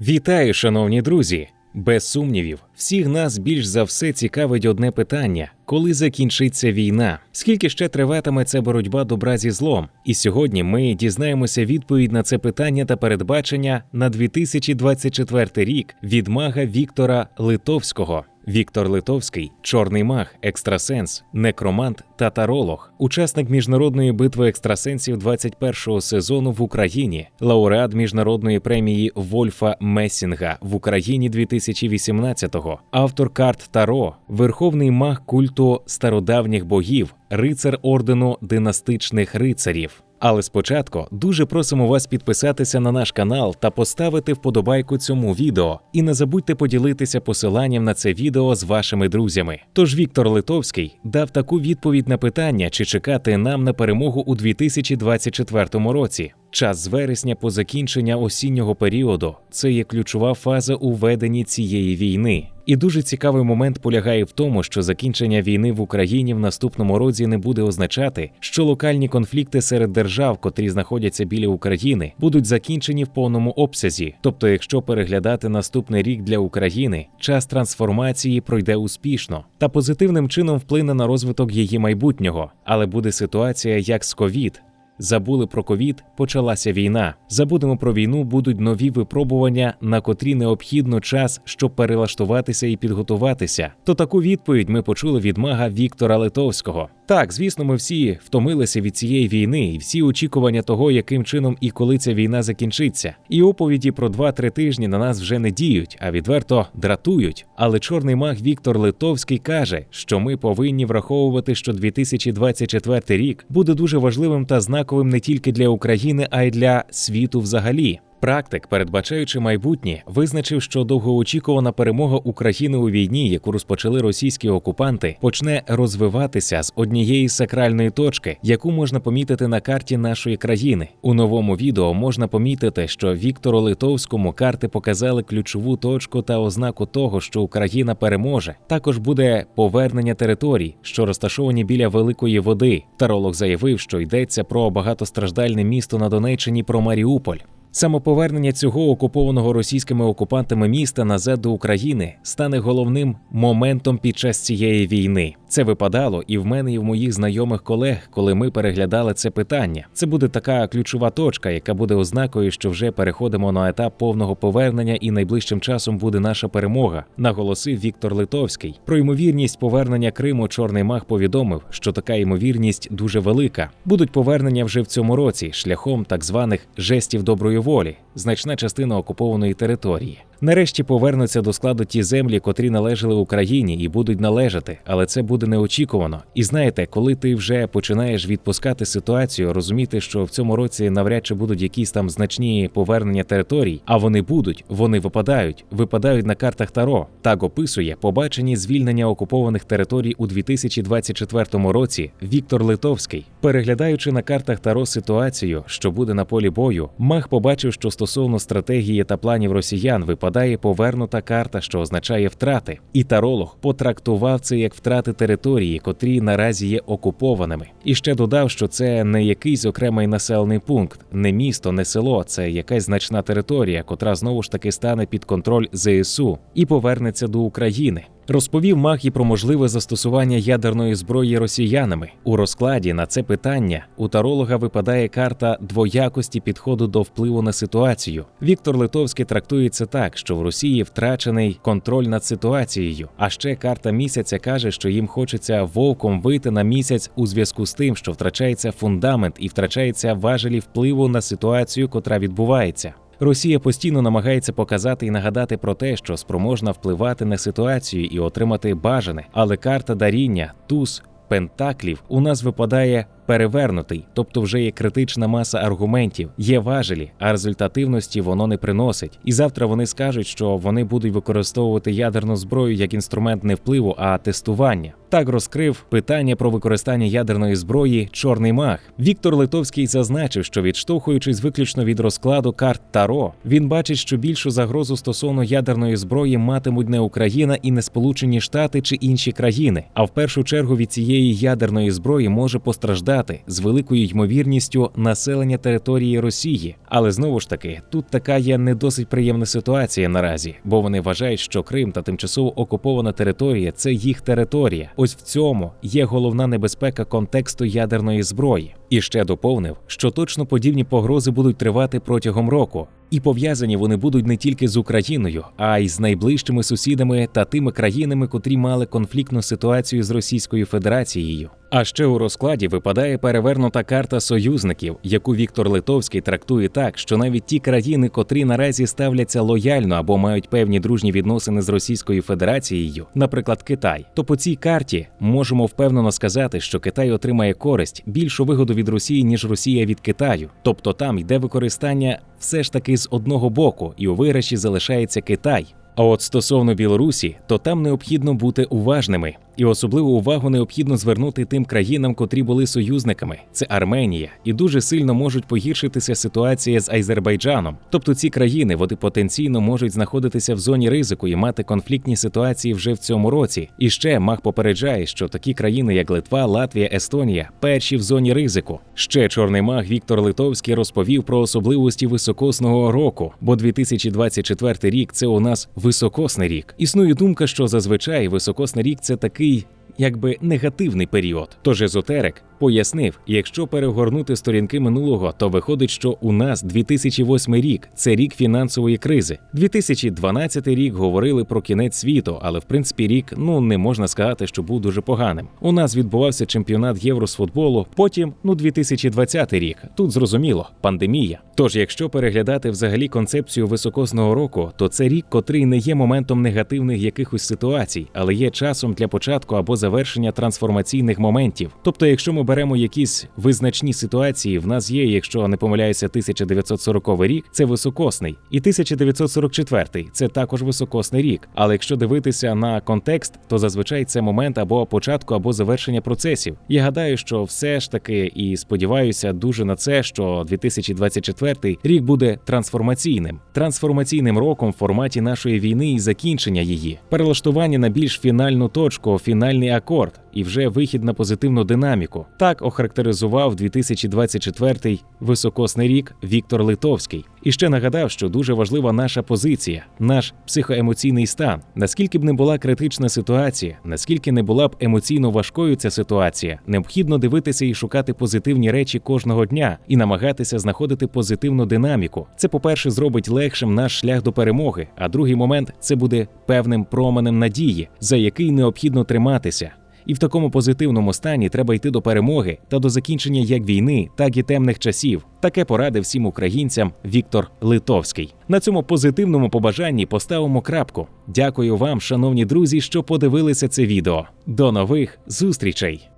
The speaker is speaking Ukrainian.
Вітаю, шановні друзі! Без сумнівів, всіх нас більш за все цікавить одне питання: коли закінчиться війна? Скільки ще триватиме ця боротьба добра зі злом? І сьогодні ми дізнаємося відповідь на це питання та передбачення на 2024 рік від мага Віктора Литовського. Віктор Литовський чорний маг, екстрасенс, некромант та таролог, учасник міжнародної битви екстрасенсів 21-го сезону в Україні, лауреат міжнародної премії Вольфа Месінга в Україні 2018-го, автор карт Таро, верховний маг культу стародавніх богів, рицар ордену династичних рицарів. Але спочатку дуже просимо вас підписатися на наш канал та поставити вподобайку цьому відео. І не забудьте поділитися посиланням на це відео з вашими друзями. Тож Віктор Литовський дав таку відповідь на питання, чи чекати нам на перемогу у 2024 році. Час з вересня по закінчення осіннього періоду це є ключова фаза у веденні цієї війни. І дуже цікавий момент полягає в тому, що закінчення війни в Україні в наступному році не буде означати, що локальні конфлікти серед держав, котрі знаходяться біля України, будуть закінчені в повному обсязі. Тобто, якщо переглядати наступний рік для України, час трансформації пройде успішно та позитивним чином вплине на розвиток її майбутнього, але буде ситуація як з ковід. Забули про ковід, почалася війна. Забудемо про війну, будуть нові випробування, на котрі необхідно час, щоб перелаштуватися і підготуватися. То таку відповідь ми почули від мага Віктора Литовського. Так, звісно, ми всі втомилися від цієї війни і всі очікування того, яким чином і коли ця війна закінчиться. І оповіді про 2-3 тижні на нас вже не діють, а відверто дратують. Але чорний маг Віктор Литовський каже, що ми повинні враховувати, що 2024 рік буде дуже важливим та знаковим не тільки для України, а й для світу взагалі. Практик, передбачаючи майбутнє, визначив, що довгоочікувана перемога України у війні, яку розпочали російські окупанти, почне розвиватися з однієї сакральної точки, яку можна помітити на карті нашої країни. У новому відео можна помітити, що Віктору Литовському карти показали ключову точку та ознаку того, що Україна переможе. Також буде повернення територій, що розташовані біля великої води. Таролог заявив, що йдеться про багатостраждальне місто на Донеччині, про Маріуполь. Самоповернення цього окупованого російськими окупантами міста назад до України стане головним моментом під час цієї війни. Це випадало і в мене, і в моїх знайомих колег, коли ми переглядали це питання. Це буде така ключова точка, яка буде ознакою, що вже переходимо на етап повного повернення, і найближчим часом буде наша перемога. Наголосив Віктор Литовський. Про ймовірність повернення Криму Чорний маг повідомив, що така ймовірність дуже велика. Будуть повернення вже в цьому році шляхом так званих жестів доброї волі, значна частина окупованої території. Нарешті повернуться до складу ті землі, котрі належали Україні і будуть належати, але це буде неочікувано. І знаєте, коли ти вже починаєш відпускати ситуацію, розуміти, що в цьому році навряд чи будуть якісь там значні повернення територій, а вони будуть, вони випадають, випадають на картах Таро. Так описує побачені звільнення окупованих територій у 2024 році Віктор Литовський, переглядаючи на картах Таро ситуацію, що буде на полі бою, маг побачив, що стосовно стратегії та планів росіян випадає повернута карта, що означає втрати, і таролог потрактував це як втрати території, котрі наразі є окупованими. І ще додав, що це не якийсь окремий населений пункт, не місто, не село, це якась значна територія, котра знову ж таки стане під контроль ЗСУ і повернеться до України. Розповів маг і про можливе застосування ядерної зброї росіянами. У розкладі на це питання у таролога випадає карта двоякості підходу до впливу на ситуацію. Віктор Литовський трактує це так, що в Росії втрачений контроль над ситуацією. А ще карта місяця каже, що їм хочеться вовком вийти на місяць у зв'язку з тим, що втрачається фундамент і втрачається важелі впливу на ситуацію, котра відбувається. Росія постійно намагається показати і нагадати про те, що спроможна впливати на ситуацію і отримати бажане, але карта даріння, туз, пентаклів у нас випадає перевернутий, тобто вже є критична маса аргументів, є важелі, а результативності воно не приносить. І завтра вони скажуть, що вони будуть використовувати ядерну зброю як інструмент не впливу, а тестування. Так розкрив питання про використання ядерної зброї чорний маг. Віктор Литовський зазначив, що відштовхуючись виключно від розкладу карт Таро, він бачить, що більшу загрозу стосовно ядерної зброї матимуть не Україна і не Сполучені Штати чи інші країни. А в першу чергу від цієї ядерної зброї може постраждати відповідати з великою ймовірністю населення території Росії. Але знову ж таки, тут така є не досить приємна ситуація наразі, бо вони вважають, що Крим та тимчасово окупована територія це їх територія. Ось в цьому є головна небезпека контексту ядерної зброї. І ще доповнив, що точно подібні погрози будуть тривати протягом року. І пов'язані вони будуть не тільки з Україною, а й з найближчими сусідами та тими країнами, котрі мали конфліктну ситуацію з Російською Федерацією. А ще у розкладі випадає перевернута карта союзників, яку Віктор Литовський трактує так, що навіть ті країни, котрі наразі ставляться лояльно або мають певні дружні відносини з Російською Федерацією, наприклад, Китай, то по цій карті можемо впевнено сказати, що Китай отримає користь більшу вигоду від Росії ніж Росія від Китаю, тобто там йде використання все ж таки з одного боку, і у виграші залишається Китай. А от стосовно Білорусі, то там необхідно бути уважними, і особливу увагу необхідно звернути тим країнам, котрі були союзниками. Це Арменія, і дуже сильно можуть погіршитися ситуація з Азербайджаном. Тобто ці країни вони потенційно можуть знаходитися в зоні ризику і мати конфліктні ситуації вже в цьому році. І ще Мах попереджає, що такі країни, як Литва, Латвія, Естонія, перші в зоні ризику. Ще чорний маг Віктор Литовський розповів про особливості високосного року, бо 2024 рік це у нас високосний рік. Існує думка, що зазвичай високосний рік це такий. Якби негативний період. Тож езотерик пояснив, якщо перегорнути сторінки минулого, то виходить, що у нас 2008 рік це рік фінансової кризи. 2012 рік говорили про кінець світу, але в принципі рік ну не можна сказати, що був дуже поганим. У нас відбувався чемпіонат євро з футболу. Потім ну 2020 рік. Тут зрозуміло, пандемія. Тож, якщо переглядати взагалі концепцію високосного року, то це рік, котрий не є моментом негативних якихось ситуацій, але є часом для початку або завершення трансформаційних моментів. Тобто, якщо ми беремо якісь визначні ситуації, в нас є, якщо не помиляюся, 1940 рік це високосний, і 1944 це також високосний рік. Але якщо дивитися на контекст, то зазвичай це момент або початку, або завершення процесів. Я гадаю, що все ж таки і сподіваюся дуже на це, що 2024 рік буде трансформаційним, трансформаційним роком в форматі нашої війни і закінчення її, перелаштування на більш фінальну точку, фінальний акорд і вже вихід на позитивну динаміку. Так охарактеризував 2024 високосний рік Віктор Литовський. І ще нагадав, що дуже важлива наша позиція, наш психоемоційний стан. Наскільки б не була критична ситуація, наскільки не була б емоційно важкою ця ситуація, необхідно дивитися і шукати позитивні речі кожного дня і намагатися знаходити позитивну динаміку. Це, по-перше, зробить легшим наш шлях до перемоги. А другий момент це буде певним променем надії, за який необхідно триматися. І в такому позитивному стані треба йти до перемоги та до закінчення як війни, так і темних часів. Таке порадив всім українцям Віктор Литовський. На цьому позитивному побажанні поставимо крапку. Дякую вам, шановні друзі, що подивилися це відео. До нових зустрічей!